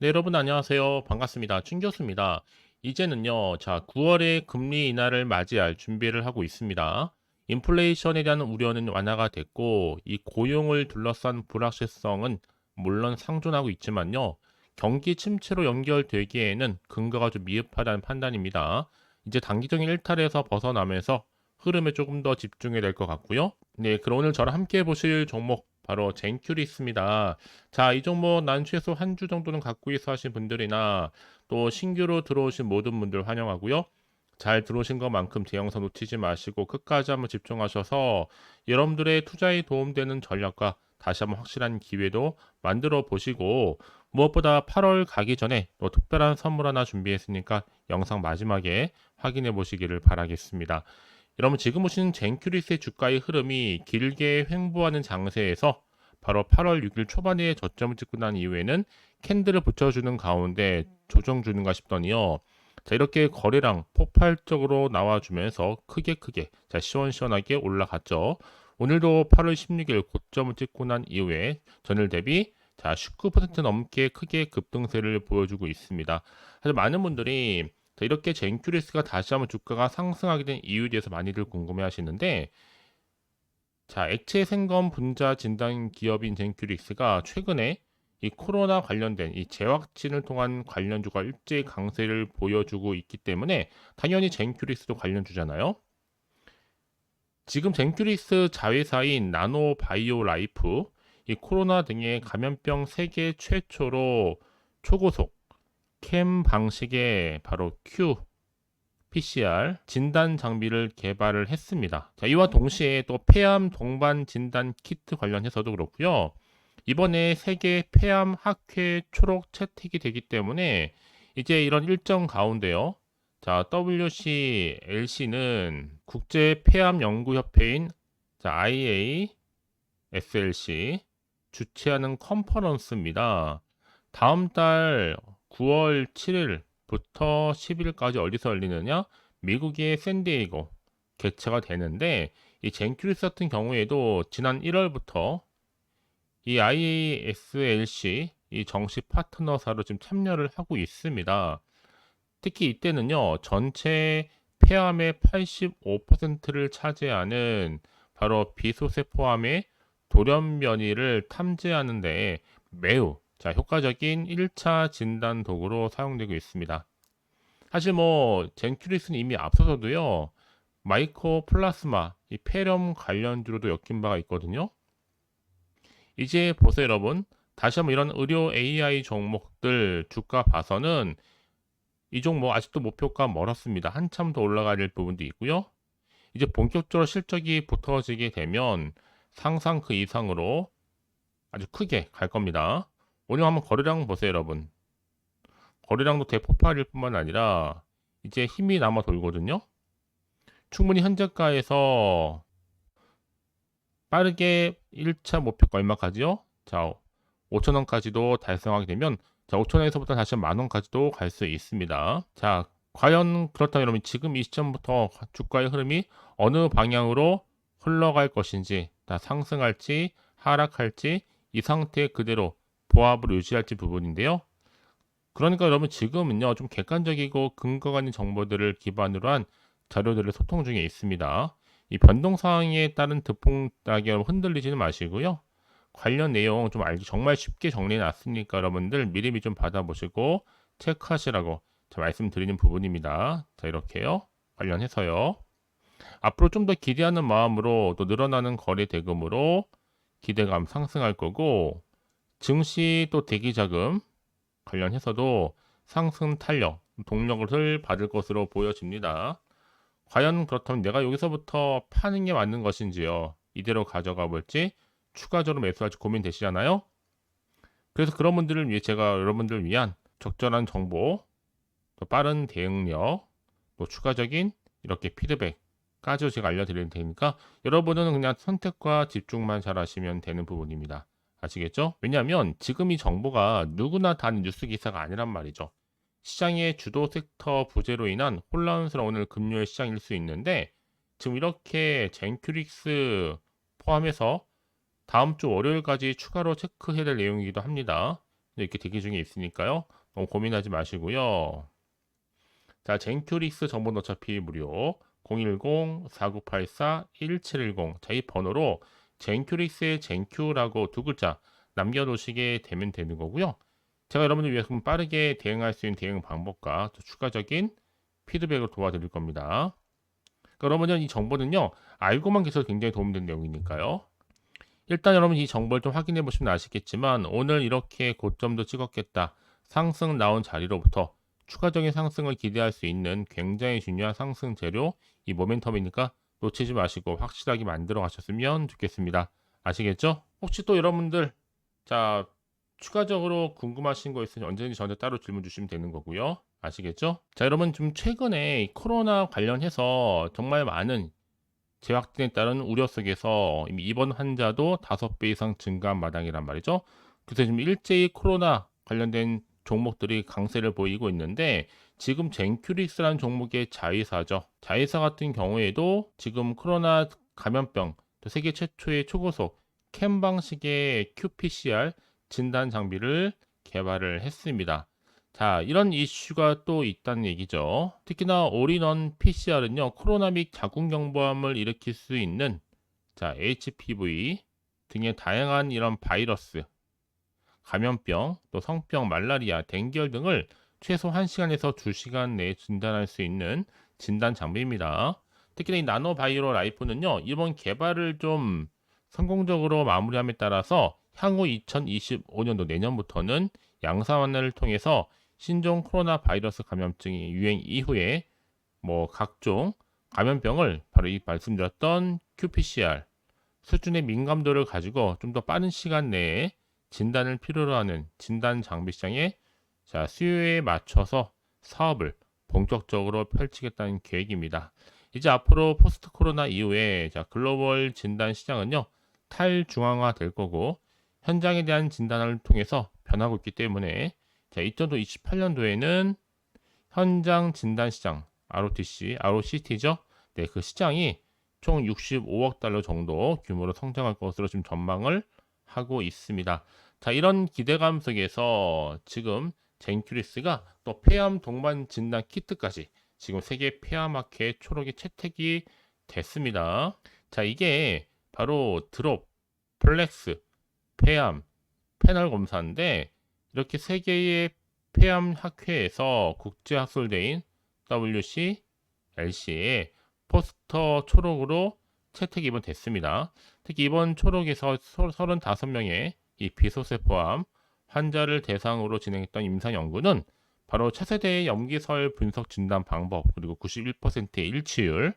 네, 여러분 안녕하세요. 반갑습니다. 춘 교수입니다. 이제는요, 자, 9월에 금리 인하를 맞이할 준비를 하고 있습니다. 인플레이션에 대한 우려는 완화가 됐고, 이 고용을 둘러싼 불확실성은 물론 상존하고 있지만요, 경기 침체로 연결되기에는 근거가 좀 미흡하다는 판단입니다. 이제 단기적인 일탈에서 벗어나면서 흐름에 조금 더 집중해야 될 것 같고요. 네, 그럼 오늘 저랑 함께 보실 종목 바로 젠큐리스입니다. 자, 이 종목 난 최소 한 주 정도는 갖고 있어 하신 분들이나 또 신규로 들어오신 모든 분들 환영하고요. 잘 들어오신 것만큼 제 영상 놓치지 마시고 끝까지 한번 집중하셔서 여러분들의 투자에 도움되는 전략과 다시 한번 확실한 기회도 만들어 보시고 무엇보다 8월 가기 전에 또 특별한 선물 하나 준비했으니까 영상 마지막에 확인해 보시기를 바라겠습니다. 여러분 지금 보시는 젠큐리스의 주가의 흐름이 길게 횡보하는 장세에서 바로 8월 6일 초반에 저점을 찍고 난 이후에는 캔들을 붙여주는 가운데 조정 주는가 싶더니요. 자 이렇게 거래량 폭발적으로 나와주면서 크게 크게 자 시원시원하게 올라갔죠. 오늘도 8월 16일 고점을 찍고 난 이후에 전일 대비 자 19% 넘게 크게 급등세를 보여주고 있습니다. 사실 많은 분들이 자, 이렇게 젠큐리스가 다시 한번 주가가 상승하게 된 이유에 대해서 많이들 궁금해 하시는데 자, 액체 생검 분자 진단 기업인 젠큐리스가 최근에 이 코로나 관련된 이 재확진을 통한 관련주가 일제히 강세를 보여주고 있기 때문에 당연히 젠큐리스도 관련주잖아요. 지금 젠큐리스 자회사인 나노바이오 라이프 이 코로나 등의 감염병 세계 최초로 초고속 캠 방식의 바로 Q PCR 진단 장비를 개발을 했습니다. 자, 이와 동시에 또 폐암 동반 진단 키트 관련해서도 그렇고요. 이번에 세계 폐암 학회 초록 채택이 되기 때문에 이제 이런 일정 가운데요. 자, WCLC는 국제 폐암 연구 협회인 자, IASLC 주최하는 컨퍼런스입니다. 다음 달 9월 7일부터 10일까지 어디서 열리느냐? 미국의 샌디에이고 개최가 되는데 이 젠큐리스 같은 경우에도 지난 1월부터 이 IASLC 이 정식 파트너사로 지금 참여를 하고 있습니다. 특히 이때는요 전체 폐암의 85%를 차지하는 바로 비소세 포함의 돌연변이를 탐지하는데 매우 자, 효과적인 1차 진단 도구로 사용되고 있습니다. 사실 뭐 젠큐리스는 이미 앞서서도요. 마이코 플라스마, 이 폐렴 관련주로도 엮인 바가 있거든요. 이제 보세요, 여러분. 다시 한번 이런 의료 AI 종목들 주가 봐서는 이 종목 아직도 목표가 멀었습니다. 한참 더 올라가야 될 부분도 있고요. 이제 본격적으로 실적이 붙어지게 되면 상상 그 이상으로 아주 크게 갈 겁니다. 오늘 한번 거래량 보세요, 여러분. 거래량도 대폭발일 뿐만 아니라 이제 힘이 남아 돌거든요. 충분히 현재가에서 빠르게 1차 목표가 얼마까지요? 자, 5천원까지도 달성하게 되면 자, 5천원에서부터 다시 만원까지도 갈 수 있습니다. 자, 과연 그렇다면 여러분 지금 이 시점부터 주가의 흐름이 어느 방향으로 흘러갈 것인지, 다 상승할지 하락할지 이 상태 그대로 보합을 유지할지 부분인데요. 그러니까 여러분 지금은요 좀 객관적이고 근거가 있는 정보들을 기반으로 한 자료들을 소통 중에 있습니다. 이 변동 사항에 따른 드풍따기 흔들리지는 마시고요. 관련 내용 좀 알기 정말 쉽게 정리해 놨으니까 여러분들 미리미 좀 받아보시고 체크하시라고 말씀드리는 부분입니다. 자 이렇게요. 관련해서요. 앞으로 좀 더 기대하는 마음으로 또 늘어나는 거래 대금으로 기대감 상승할 거고 증시 또 대기 자금 관련해서도 상승 탄력, 동력을 받을 것으로 보여집니다. 과연 그렇다면 내가 여기서부터 파는 게 맞는 것인지요? 이대로 가져가 볼지 추가적으로 매수할지 고민되시잖아요? 그래서 그런 분들을 위해 제가 여러분들을 위한 적절한 정보, 또 빠른 대응력, 또 추가적인 이렇게 피드백까지 제가 알려드릴 테니까 여러분은 그냥 선택과 집중만 잘 하시면 되는 부분입니다. 아시겠죠? 왜냐하면 지금 이 정보가 누구나 다 뉴스 기사가 아니란 말이죠. 시장의 주도 섹터 부재로 인한 혼란스러운 금요일 시장일 수 있는데 지금 이렇게 젠큐릭스 포함해서 다음 주 월요일까지 추가로 체크해야 될 내용이기도 합니다. 이렇게 대기 중에 있으니까요. 너무 고민하지 마시고요. 자, 젠큐릭스 정보는 어차피 무료. 010-4984-1710. 자, 이 번호로 젠큐릭스의 젠큐라고 두 글자 남겨놓으시게 되면 되는 거고요. 제가 여러분들 위해서 좀 빠르게 대응할 수 있는 대응 방법과 또 추가적인 피드백을 도와드릴 겁니다. 그러니까 여러분은 이 정보는요, 알고만 계셔도 굉장히 도움되는 내용이니까요. 일단 여러분 이 정보를 좀 확인해 보시면 아시겠지만 오늘 이렇게 고점도 찍었겠다. 상승 나온 자리로부터 추가적인 상승을 기대할 수 있는 굉장히 중요한 상승 재료 이 모멘텀이니까 놓치지 마시고 확실하게 만들어 가셨으면 좋겠습니다. 아시겠죠? 혹시 또 여러분들 자 추가적으로 궁금하신 거 있으면 언제든지 저한테 따로 질문 주시면 되는 거고요. 아시겠죠? 자 여러분 좀 최근에 이 코로나 관련해서 정말 많은 재확진에 따른 우려 속에서 이미 입원 환자도 5배 이상 증가한 마당이란 말이죠. 그래서 지금 일제히 코로나 관련된 종목들이 강세를 보이고 있는데 지금 젠큐릭스라는 종목의 자회사죠. 자회사 같은 경우에도 지금 코로나 감염병 또 세계 최초의 초고속 캠 방식의 qPCR 진단 장비를 개발을 했습니다. 자, 이런 이슈가 또 있다는 얘기죠. 특히나 올인원 PCR은요, 코로나 및 자궁 경부암을 일으킬 수 있는 자, HPV 등의 다양한 이런 바이러스, 감염병, 또 성병, 말라리아, 댕결 등을 최소 1시간에서 2시간 내에 진단할 수 있는 진단 장비입니다. 특히나 이 나노바이오 라이프는요, 이번 개발을 좀 성공적으로 마무리함에 따라서 향후 2025년도 내년부터는 양사 완화를 통해서 신종 코로나 바이러스 감염증이 유행 이후에 뭐 각종 감염병을 바로 이 말씀드렸던 qPCR 수준의 민감도를 가지고 좀 더 빠른 시간 내에 진단을 필요로 하는 진단 장비 시장의 자, 수요에 맞춰서 사업을 본격적으로 펼치겠다는 계획입니다. 이제 앞으로 포스트 코로나 이후에 자, 글로벌 진단 시장은요. 탈중앙화 될 거고 현장에 대한 진단을 통해서 변하고 있기 때문에 자, 2028년도에는 현장 진단 시장 ROTC, ROCT죠. 네, 그 시장이 총 65억 달러 정도 규모로 성장할 것으로 지금 전망을 하고 있습니다. 자, 이런 기대감 속에서 지금 젠큐리스가 또 폐암 동반 진단 키트까지 지금 세계 폐암학회 초록이 채택이 됐습니다. 자, 이게 바로 드롭, 플렉스, 폐암, 패널 검사인데 이렇게 세 개의 폐암 학회에서 국제 학술대인 WC, LC에 포스터 초록으로 채택이 이번 됐습니다. 특히 이번 초록에서 35명의 이 비소세포암 환자를 대상으로 진행했던 임상 연구는 바로 차세대의 염기설 분석 진단 방법 그리고 91%의 일치율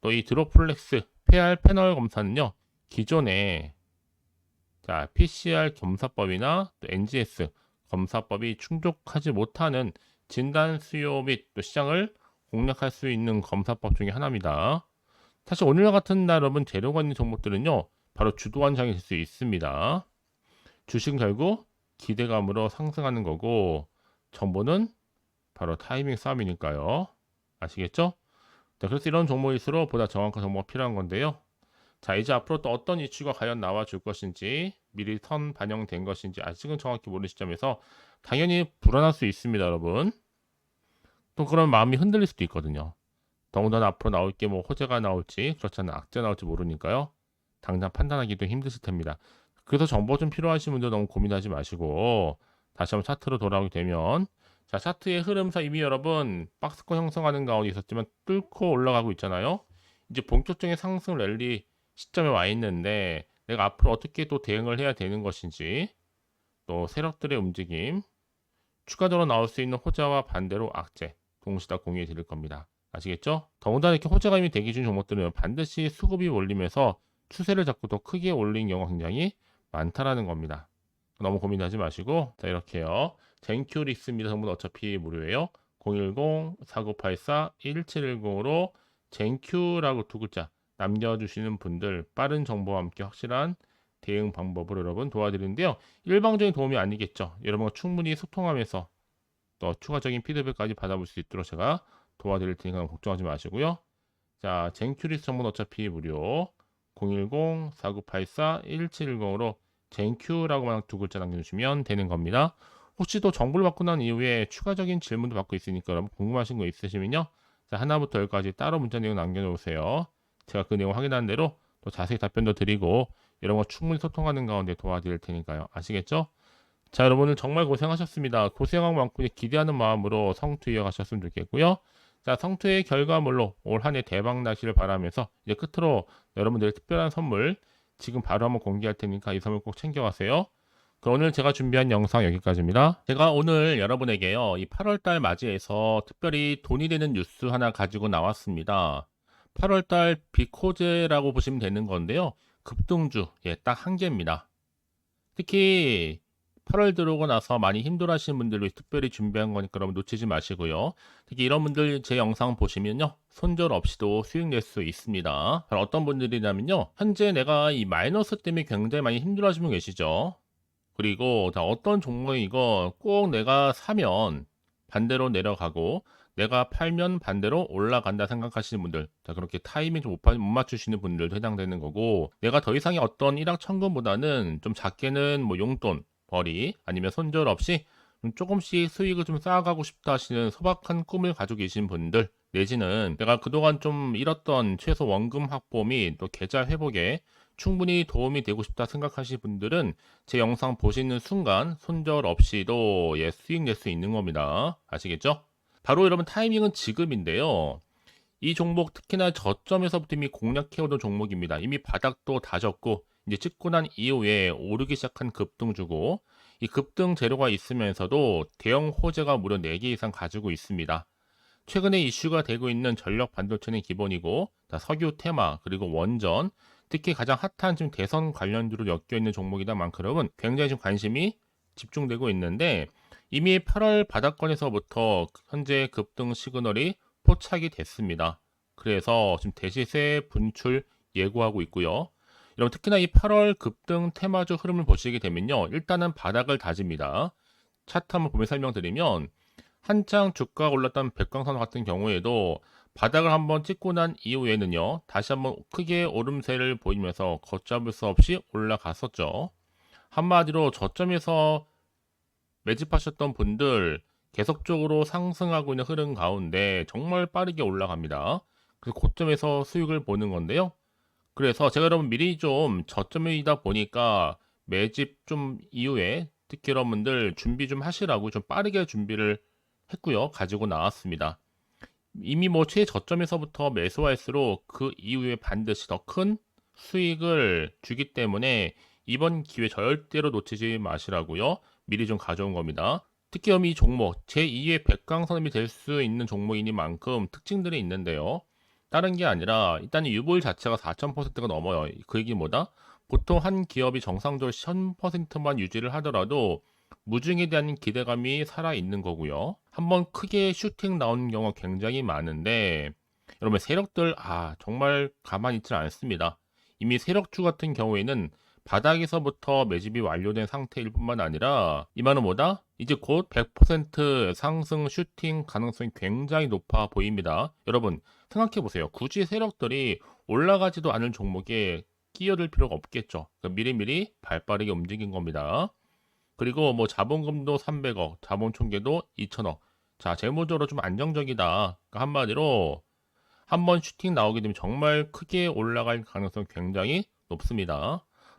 또 이 드로플렉스 폐알 패널 검사는요 기존에 자 PCR 검사법이나 또 NGS 검사법이 충족하지 못하는 진단 수요 및 또 시장을 공략할 수 있는 검사법 중에 하나입니다. 사실 오늘 같은 날 여러분 재료가 있는 종목들은요 바로 주도한 장이 될 수 있습니다. 주식 결국 기대감으로 상승하는 거고 정보는 바로 타이밍 싸움이니까요. 아시겠죠? 자, 그래서 이런 종목일수록 보다 정확한 정보가 필요한 건데요. 자, 이제 앞으로 또 어떤 이슈가 과연 나와 줄 것인지 미리 선 반영된 것인지 아직은 정확히 모르는 시점에서 당연히 불안할 수 있습니다, 여러분. 또 그런 마음이 흔들릴 수도 있거든요. 더군다나 앞으로 나올 게 뭐 호재가 나올지 그렇지 않은 악재 나올지 모르니까요. 당장 판단하기도 힘드실 텐니다. 그래서 정보 좀 필요하신 분들 너무 고민하지 마시고 다시 한번 차트로 돌아오게 되면 자 차트의 흐름상 이미 여러분 박스권 형성하는 가운데 있었지만 뚫고 올라가고 있잖아요. 이제 본격적인 상승 랠리 시점에 와 있는데 내가 앞으로 어떻게 또 대응을 해야 되는 것인지 또 세력들의 움직임 추가적으로 나올 수 있는 호재와 반대로 악재 동시 다 공유해 드릴 겁니다. 아시겠죠? 더군다나 이렇게 호재가 이미 대기 중 종목들은 반드시 수급이 올리면서 추세를 잡고 더 크게 올린 경우가 굉장히 많다라는 겁니다. 너무 고민하지 마시고 자 이렇게요. 젠큐릭스입니다. 전부 어차피 무료예요. 010-4984-1710으로 젠큐라고 두 글자 남겨주시는 분들 빠른 정보와 함께 확실한 대응 방법을 여러분 도와드리는데요. 일방적인 도움이 아니겠죠. 여러분과 충분히 소통하면서 또 추가적인 피드백까지 받아볼 수 있도록 제가 도와드릴 테니까 걱정하지 마시고요. 자, 젠큐리스 정보는 어차피 무료. 010-4984-1710으로 젠큐라고만 두 글자 남겨주시면 되는 겁니다. 혹시 또 정보를 받고 난 이후에 추가적인 질문도 받고 있으니까 여러분 궁금하신 거 있으시면요. 자, 하나부터 열까지 따로 문자 내용 남겨놓으세요. 제가 그 내용 확인한 대로 또 자세히 답변도 드리고 이런 거 충분히 소통하는 가운데 도와드릴 테니까요. 아시겠죠? 자, 여러분 은 정말 고생하셨습니다. 고생한 만큼 기대하는 마음으로 성투 이어가셨으면 좋겠고요. 자, 성투의 결과물로 올 한 해 대박 나시를 바라면서 이제 끝으로 여러분들 특별한 선물 지금 바로 한번 공개할 테니까 이 선물 꼭 챙겨가세요. 그럼 오늘 제가 준비한 영상 여기까지입니다. 제가 오늘 여러분에게요, 이 8월달 맞이해서 특별히 돈이 되는 뉴스 하나 가지고 나왔습니다. 8월달 비코제라고 보시면 되는 건데요. 급등주, 예, 딱 한 개입니다. 특히 8월 들어오고 나서 많이 힘들어하시는 분들을 위해 특별히 준비한 거니까 여러분 놓치지 마시고요. 특히 이런 분들 제 영상 보시면요. 손절 없이도 수익 낼 수 있습니다. 어떤 분들이냐면요. 현재 내가 이 마이너스 때문에 굉장히 많이 힘들어하시는 분 계시죠. 그리고 자, 어떤 종목이고 꼭 내가 사면 반대로 내려가고 내가 팔면 반대로 올라간다 생각하시는 분들 자 그렇게 타이밍 좀못 맞추시는 분들도 해당되는 거고 내가 더 이상의 어떤 일확천금보다는 좀 작게는 뭐 용돈 벌이 아니면 손절 없이 좀 조금씩 수익을 좀 쌓아가고 싶다 하시는 소박한 꿈을 가지고 계신 분들 내지는 내가 그동안 좀 잃었던 최소 원금 확보 및 또 계좌 회복에 충분히 도움이 되고 싶다 생각하시는 분들은 제 영상 보시는 순간 손절 없이도 예, 수익 낼 수 있는 겁니다. 아시겠죠? 바로 여러분 타이밍은 지금인데요. 이 종목 특히나 저점에서부터 이미 공략해오던 종목입니다. 이미 바닥도 다졌고 이제 찍고 난 이후에 오르기 시작한 급등주고 이 급등 재료가 있으면서도 대형 호재가 무려 4개 이상 가지고 있습니다. 최근에 이슈가 되고 있는 전력 반도체는 기본이고 석유 테마 그리고 원전 특히 가장 핫한 지금 대선 관련주로 엮여 있는 종목이다 만큼은 굉장히 좀 관심이 집중되고 있는데 이미 8월 바닥권에서부터 현재 급등 시그널이 포착이 됐습니다. 그래서 지금 대시세 분출 예고하고 있고요. 여러분 특히나 이 8월 급등 테마주 흐름을 보시게 되면요. 일단은 바닥을 다집니다. 차트 한번 보면 설명드리면 한창 주가가 올랐던 백광선 같은 경우에도 바닥을 한번 찍고 난 이후에는요. 다시 한번 크게 오름세를 보이면서 걷잡을 수 없이 올라갔었죠. 한마디로 저점에서 매집하셨던 분들 계속적으로 상승하고 있는 흐름 가운데 정말 빠르게 올라갑니다. 그래서 고점에서 수익을 보는 건데요. 그래서 제가 여러분 미리 좀 저점이다 보니까 매집 좀 이후에 특히 여러분들 준비 좀 하시라고 좀 빠르게 준비를 했고요. 가지고 나왔습니다. 이미 뭐 최저점에서부터 매수할수록 그 이후에 반드시 더 큰 수익을 주기 때문에 이번 기회 절대로 놓치지 마시라고요. 미리 좀 가져온 겁니다. 특히 이 종목 제2의 백강선임이 될 수 있는 종목이니만큼 특징들이 있는데요. 다른 게 아니라 일단 유보율 자체가 4,000%가 넘어요. 그 얘기 뭐다? 보통 한 기업이 정상적으로 1000%만 유지를 하더라도 무중에 대한 기대감이 살아 있는 거고요. 한번 크게 슈팅 나오는 경우가 굉장히 많은데 여러분 세력들 아 정말 가만히 있지 않습니다. 이미 세력주 같은 경우에는 바닥에서부터 매집이 완료된 상태일 뿐만 아니라 이만은 뭐다? 이제 곧 100% 상승 슈팅 가능성이 굉장히 높아 보입니다. 여러분 생각해 보세요. 굳이 세력들이 올라가지도 않을 종목에 끼어들 필요가 없겠죠. 그러니까 미리미리 발빠르게 움직인 겁니다. 그리고 뭐 자본금도 300억, 자본 총계도 2천억. 자, 재무적으로 좀 안정적이다. 그러니까 한마디로 한번 슈팅 나오게 되면 정말 크게 올라갈 가능성이 굉장히 높습니다.